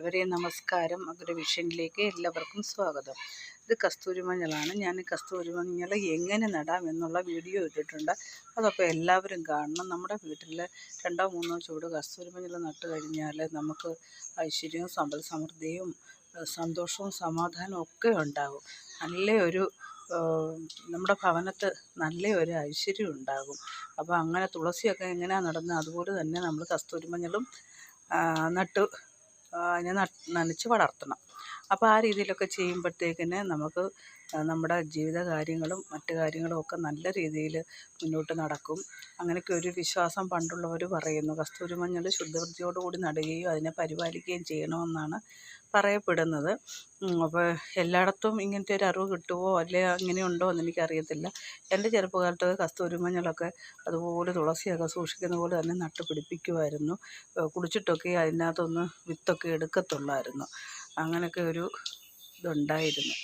പ്രിയപ്പെട്ടവരെ നമസ്കാരം. അഗ്രവിഷനിലേക്ക് എല്ലാവർക്കും സ്വാഗതം. ഇത് കസ്തൂരി മഞ്ഞളാണ് ഞാൻ കസ്തൂരി മഞ്ഞൾ എങ്ങനെ നടാം എന്നുള്ള വീഡിയോ ഇട്ടിട്ടുണ്ട്. അതൊക്കെ എല്ലാവരും കാണണം. നമ്മുടെ വീട്ടിൽ രണ്ടോ മൂന്നോ ചൂട് കസ്തൂരി മഞ്ഞൾ നട്ട് കഴിഞ്ഞാൽ നമുക്ക് ഐശ്വര്യവും സമ്പൽ സമൃദ്ധിയും സന്തോഷവും സമാധാനവും ഒക്കെ ഉണ്ടാകും. നല്ല ഒരു നമ്മുടെ ഭവനത്ത് നല്ല ഒരു ഐശ്വര്യം ഉണ്ടാകും. അപ്പോൾ അങ്ങനെ തുളസിയൊക്കെ എങ്ങനെയാണ് നടന്നത് അതുപോലെ തന്നെ നമ്മൾ കസ്തൂരി മഞ്ഞളും നട്ട് അതിനെ നനച്ച് വളർത്തണം. അപ്പോൾ ആ രീതിയിലൊക്കെ ചെയ്യുമ്പോഴത്തേക്കിന് നമുക്ക് നമ്മുടെ ജീവിത കാര്യങ്ങളും മറ്റു കാര്യങ്ങളും ഒക്കെ നല്ല രീതിയിൽ മുന്നോട്ട് നടക്കും. അങ്ങനെയൊക്കെ ഒരു വിശ്വാസം പണ്ടുള്ളവർ പറയുന്നു. കസ്തൂരി മഞ്ഞൾ ശുദ്ധവൃത്തിയോടുകൂടി നടുകയും അതിനെ പരിപാലിക്കുകയും ചെയ്യണമെന്നാണ് പറയപ്പെടുന്നത്. അപ്പോൾ എല്ലായിടത്തും ഇങ്ങനത്തെ ഒരു അറിവ് കിട്ടുമോ അല്ലെ അങ്ങനെയുണ്ടോ എന്ന് എനിക്കറിയത്തില്ല. എന്റെ ചെറുപ്പകാലത്ത് കസ്തൂരി മഞ്ഞളൊക്കെ അതുപോലെ തുളസിയൊക്കെ സൂക്ഷിക്കുന്ന പോലെ തന്നെ നട്ട് പിടിപ്പിക്കുമായിരുന്നു കുടിച്ചിട്ടൊക്കെ അതിനകത്തൊന്ന് വിത്തൊക്കെ എടുക്കത്തുള്ളായിരുന്നു. അങ്ങനെയൊക്കെ ഒരു ഇതുണ്ടായിരുന്നു.